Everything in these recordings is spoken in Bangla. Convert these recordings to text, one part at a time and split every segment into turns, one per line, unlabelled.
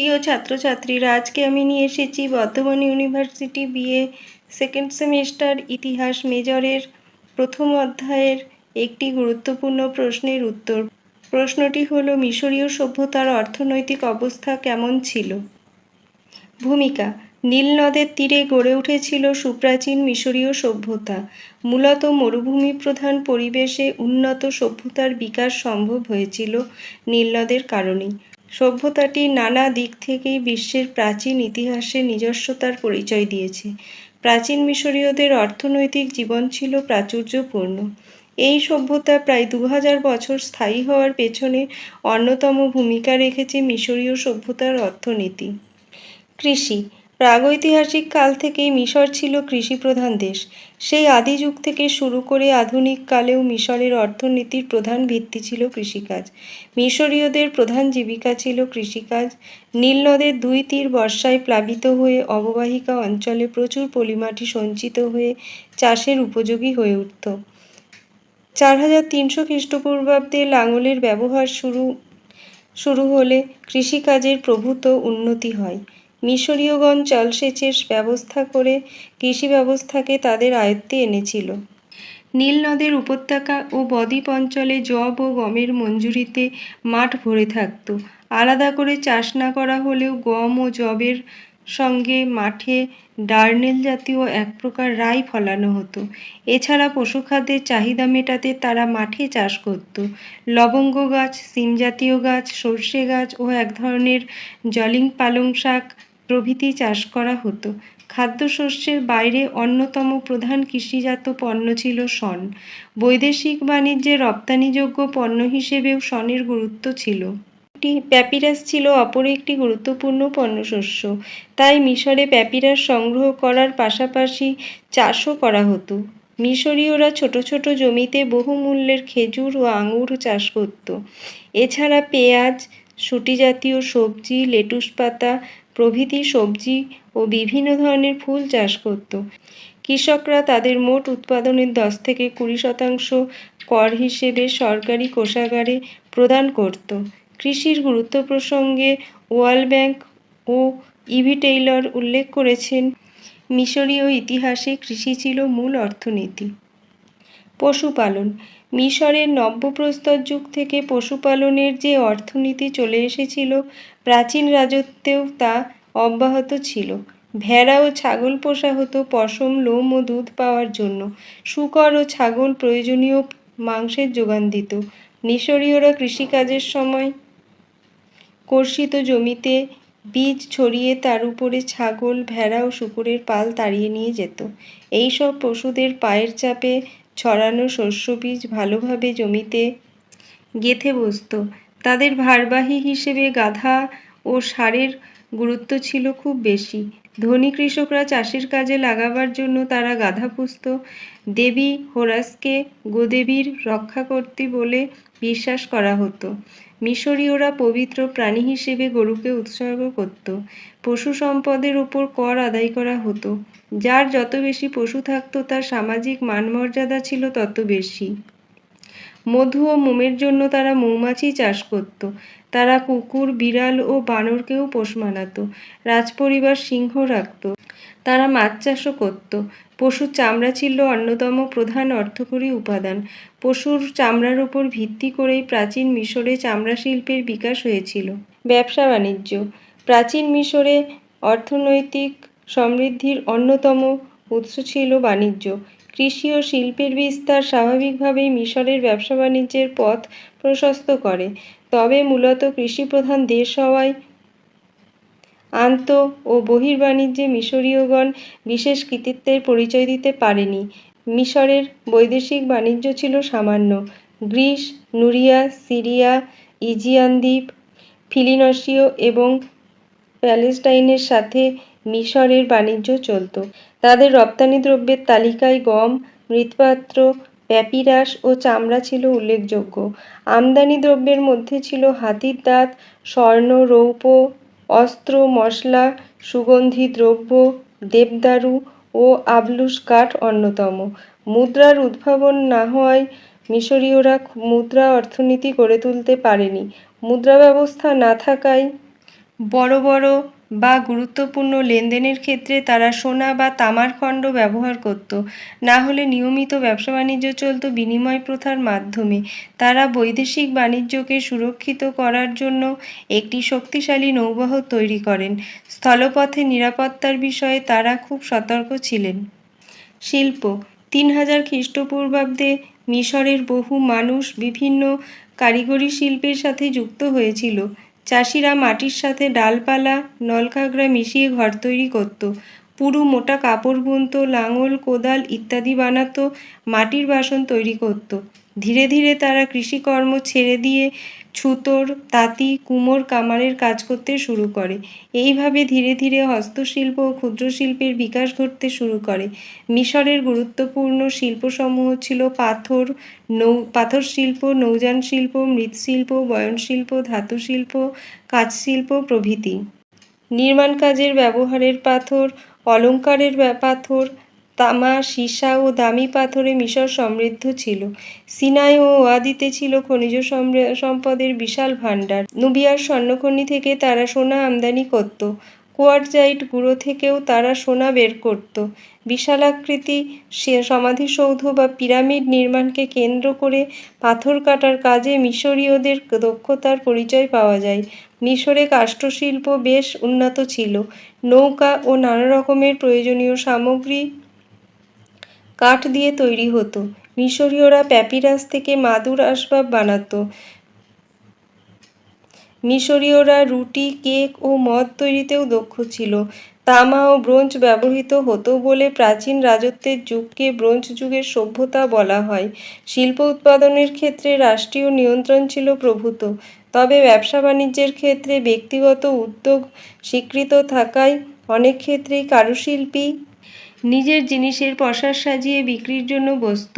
প্রিয় ছাত্রছাত্রীরা, আজকে আমি নিয়ে এসেছি Bardhaman university BA second semester ইতিহাস মেজরের প্রথম অধ্যায়ের একটি গুরুত্বপূর্ণ প্রশ্নের উত্তর। প্রশ্নটি হলো, মিশরীয় সভ্যতার অর্থনৈতিক অবস্থা কেমন ছিল? ভূমিকা, নীল নদের তীরে গড়ে উঠেছিল সুপ্রাচীন মিশরীয় সভ্যতা। মূলত মরুভূমি প্রধান পরিবেশে উন্নত সভ্যতার বিকাশ সম্ভব হয়েছিল নীল নদের কারণেই। সভ্যতাটি নানা দিক থেকেই বিশ্বের প্রাচীন ইতিহাসে নিজস্বতার পরিচয় দিয়েছে। প্রাচীন মিশরীয়দের অর্থনৈতিক জীবন ছিল প্রাচুর্যপূর্ণ। এই সভ্যতা প্রায় দু হাজার বছর স্থায়ী হওয়ার পেছনে অন্যতম ভূমিকা রেখেছে মিশরীয় সভ্যতার অর্থনীতি। কৃষি প্রাগৈতিহাসিক কাল থেকেই মিশর ছিল কৃষিপ্রধান দেশ। সেই আদি যুগ থেকে শুরু করে আধুনিক কালেও মিশরের অর্থনীতির প্রধান ভিত্তি ছিল কৃষিকাজ। মিশরীয়দের প্রধান জীবিকা ছিল কৃষিকাজ। নীল নদের দুই তীর বর্ষায় প্লাবিত হয়ে অববাহিকা অঞ্চলে প্রচুর পলিমাটি সঞ্চিত হয়ে চাষের উপযোগী হয়ে উঠত। চার হাজার তিনশো খ্রিস্টপূর্বাব্দে লাঙলের ব্যবহার শুরু শুরু হলে কৃষিকাজের প্রভূত উন্নতি হয়। মিশরীয়গণ জলসেচের ব্যবস্থা করে কৃষি ব্যবস্থাকে তাদের আয়ত্তে এনেছিল। নীল নদের উপত্যকা ও বদ্বীপ অঞ্চলে যব ও গমের মঞ্জুরিতে মাঠ ভরে থাকত। আলাদা করে চাষ না করা হলেও গম ও যবের সঙ্গে মাঠে ডার্নেল জাতীয় এক প্রকার রাই ফলানো হতো। এছাড়া পশুখাদ্যের চাহিদা মেটাতে তারা মাঠে চাষ করত। লবঙ্গ গাছ, সিম জাতীয় গাছ, সর্ষে গাছ ও এক ধরনের জলিং পালং শাক প্রভৃতি চাষ করা হতো। খাদ্যশস্যের বাইরে অন্যতম প্রধান কৃষিজাত পণ্য ছিল শন। বৈদেশিক বাণিজ্যে রপ্তানিযোগ্য পণ্য হিসেবেও শনের গুরুত্ব ছিল। প্যাপিরাস ছিল অপর একটি গুরুত্বপূর্ণ পণ্যশস্য। তাই মিশরে প্যাপিরাস সংগ্রহ করার পাশাপাশি চাষও করা হতো। মিশরীয়রা ছোট ছোট জমিতে বহুমূল্যের খেজুর ও আঙুর চাষ করত। এছাড়া পেঁয়াজ শুটি জাতীয় সবজি, লেটুস পাতা প্রভৃতি সবজি ও বিভিন্ন ধরনের ফুল চাষ করত। কৃষকরা তাদের মোট উৎপাদনের দশ থেকে কুড়ি শতাংশ কর হিসেবে সরকারি কোষাগারে প্রদান করত। কৃষির গুরুত্ব প্রসঙ্গে ওয়ার্ল্ড ব্যাংক ও ইভি টেইলর উল্লেখ করেছেন, মিশরীয় ইতিহাসে কৃষি ছিল মূল অর্থনীতি। পশুপালন মিশরের নব্যপ্রস্তর যুগ থেকে পশুপালনের যে অর্থনীতি চলে এসেছিল, প্রাচীন রাজত্বেও তা অব্যাহত ছিল। ভেড়া ও ছাগল পোষা হতো পশম, লোম ও দুধ পাওয়ার জন্য। শুকর ও ছাগল প্রয়োজনীয় মাংসের যোগান দিত। মিশরীয়রা কৃষিকাজের সময় কর্ষিত জমিতে বীজ ছড়িয়ে তার উপরে ছাগল, ভেড়া ও শূকরের পাল তাড়িয়ে নিয়ে যেত। এইসব পশুদের পায়ের চাপে ছড়ানো শস্য বীজ ভালোভাবে জমিতে গেথে বসত। তাদের ভারবাহী হিসেবে গাধা ও সারের গুরুত্ব ছিল খুব বেশি। ধনী কৃষকরা চাষের কাজে লাগাবার জন্য তারা গাধা পুষত। দেবী হোরাসকে গোদেবীর রক্ষাকর্তী করতে বলে বিশ্বাস করা হতো। মিশরীয়রা পবিত্র প্রাণী হিসেবে গরুকে উৎসর্গ করত। পশু সম্পদের উপর কর আদায় করা হতো। যার যত বেশি পশু থাকতো, তার সামাজিক মানমর্যাদা ছিল তত বেশি। মধু ও মোমের জন্য তারা মৌমাছি চাষ করত। তারা কুকুর, বিড়াল ও বানরকেও পোষ মানাতো। রাজপরিবার সিংহ রাখত। তারা মাছ চাষও করত। পশুর চামড়া ছিল অন্যতম প্রধান অর্থকরী উপাদান। পশুর চামড়ার উপর ভিত্তি করেই প্রাচীন মিশরে চামড়া শিল্পের বিকাশ হয়েছিল। ব্যবসা বাণিজ্য। প্রাচীন মিশরে অর্থনৈতিক সমৃদ্ধির অন্যতম উৎস ছিল বাণিজ্য। কৃষি ও শিল্পের বিস্তার স্বাভাবিকভাবেই মিশরের ব্যবসা বাণিজ্যের পথ প্রশস্ত করে। তবে মূলত কৃষিপ্রধান দেশ হওয়ায় আন্ত ও বহির্বাণিজ্যে মিশরীয়গণ বিশেষ কৃতিত্বের পরিচয় দিতে পারেনি। মিশরের বৈদেশিক বাণিজ্য ছিল সামান্য। গ্রিস, নুরিয়া, সিরিয়া, ইজিয়ান দ্বীপ, ফিলিনসীয় এবং প্যালেস্টাইনের সাথে মিশরের বাণিজ্য চলত। তাদের রপ্তানি দ্রব্যের তালিকায় গম, মৃৎপাত্র, প্যাপিরাস ও চামড়া ছিল উল্লেখযোগ্য। আমদানি দ্রব্যের মধ্যে ছিল হাতির দাঁত, স্বর্ণ, রৌপ্য, অস্ত্র, মশলা, সুগন্ধি দ্রব্য, দেবদারু ও আবলুস কাঠ অন্যতম। মুদ্রার উদ্ভাবন না হওয়ায় মিশরীয়রা মুদ্রা অর্থনীতি গড়ে তুলতে পারেনি। মুদ্রা ব্যবস্থা না থাকায় বড় বড় বা গুরুত্বপূর্ণ লেনদেনের ক্ষেত্রে তারা সোনা বা তামার খণ্ড ব্যবহার করত। না হলে নিয়মিত ব্যবসা বাণিজ্য চলত বিনিময় প্রথার মাধ্যমে। তারা বৈদেশিক বাণিজ্যকে সুরক্ষিত করার জন্য একটি শক্তিশালী নৌবহর তৈরি করেন। স্থলপথে নিরাপত্তার বিষয়ে তারা খুব সতর্ক ছিলেন। শিল্প, তিন হাজার খ্রিস্টপূর্বাব্দে মিশরের বহু মানুষ বিভিন্ন কারিগরি শিল্পের সাথে যুক্ত হয়েছিল। চাষিরা মাটির সাথে ডালপালা, নলকাগড়া মিশিয়ে ঘর তৈরি করত। পুরু মোটা কাপড় বুনত, লাঙল, কোদাল ইত্যাদি বানাতো, মাটির বাসন তৈরি করত। ধীরে ধীরে তারা কৃষিকর্ম ছেড়ে দিয়ে ছুতোর, তাঁতি, কুমোর, কামারের কাজ করতে শুরু করে। এইভাবে ধীরে ধীরে হস্তশিল্প ও ক্ষুদ্র শিল্পের বিকাশ ঘটতে শুরু করে। মিশরের গুরুত্বপূর্ণ শিল্পসমূহ ছিল পাথর, নৌ, পাথর শিল্প, নৌযান শিল্প, মৃৎশিল্প, বয়নশিল্প ধাতু শিল্প কাঁচ শিল্প প্রভৃতি। নির্মাণ কাজের ব্যবহারের পাথর, অলঙ্কারের পাথর তামা, সীসা ও দামি পাথরে মিশর সমৃদ্ধ ছিল। সিনাই ও ওয়াদিতে ছিল খনিজ সম্পদের বিশাল ভাণ্ডার। নুবিয়ার স্বর্ণখনি থেকে তারা সোনা আমদানি করত। কোয়ারজাইট গুঁড়ো থেকেও তারা সোনা বের করত। বিশালাকৃতি সমাধিসৌধ বা পিরামিড নির্মাণকে কেন্দ্র করে পাথর কাটার কাজে মিশরীয়দের দক্ষতার পরিচয় পাওয়া যায়। মিশরে কাষ্ঠশিল্প বেশ উন্নত ছিল। নৌকা ও নানা রকমের প্রয়োজনীয় সামগ্রী কাঠ দিয়ে তৈরি হতো। মিশরীয়রা প্যাপিরাস থেকে মাদুর আসবাব বানাতো। মিশরীয়রা রুটি, কেক ও মদ তৈরিতেও দক্ষ ছিল। তামা ও ব্রোঞ্জ ব্যবহৃত হতো বলে প্রাচীন রাজত্বের যুগকে ব্রোঞ্জ যুগের সভ্যতা বলা হয়। শিল্প উৎপাদনের ক্ষেত্রে রাষ্ট্রীয় নিয়ন্ত্রণ ছিল প্রভূত। তবে ব্যবসা বাণিজ্যের ক্ষেত্রে ব্যক্তিগত উদ্যোগ স্বীকৃত থাকায় অনেক ক্ষেত্রেই কারুশিল্পী নিজের জিনিসের পসরা সাজিয়ে বিক্রির জন্য বসত।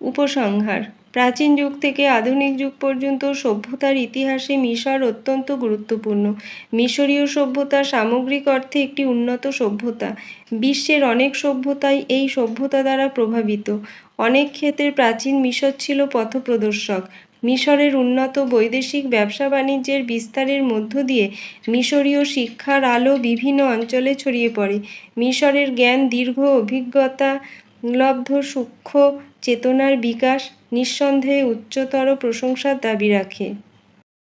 উপসংহার। প্রাচীন যুগ থেকে আধুনিক যুগ পর্যন্ত সভ্যতার ইতিহাসে মিশর অত্যন্ত গুরুত্বপূর্ণ। মিশরীয় সভ্যতা সামগ্রিক অর্থে একটি উন্নত সভ্যতা। বিশ্বের অনেক সভ্যতাই এই সভ্যতা দ্বারা প্রভাবিত। অনেক ক্ষেত্রে প্রাচীন মিশর ছিল পথপ্রদর্শক। মিশরের উন্নত বৈদেশিক ব্যবসা বাণিজ্যের বিস্তারের মধ্য দিয়ে মিশরীয় শিক্ষার আলো বিভিন্ন অঞ্চলে ছড়িয়ে পড়ে। মিশরের জ্ঞান, দীর্ঘ অভিজ্ঞতা, লব্ধ, সূক্ষ্ম চেতনার বিকাশ নিঃসন্দেহে উচ্চতর প্রশংসার দাবি রাখে।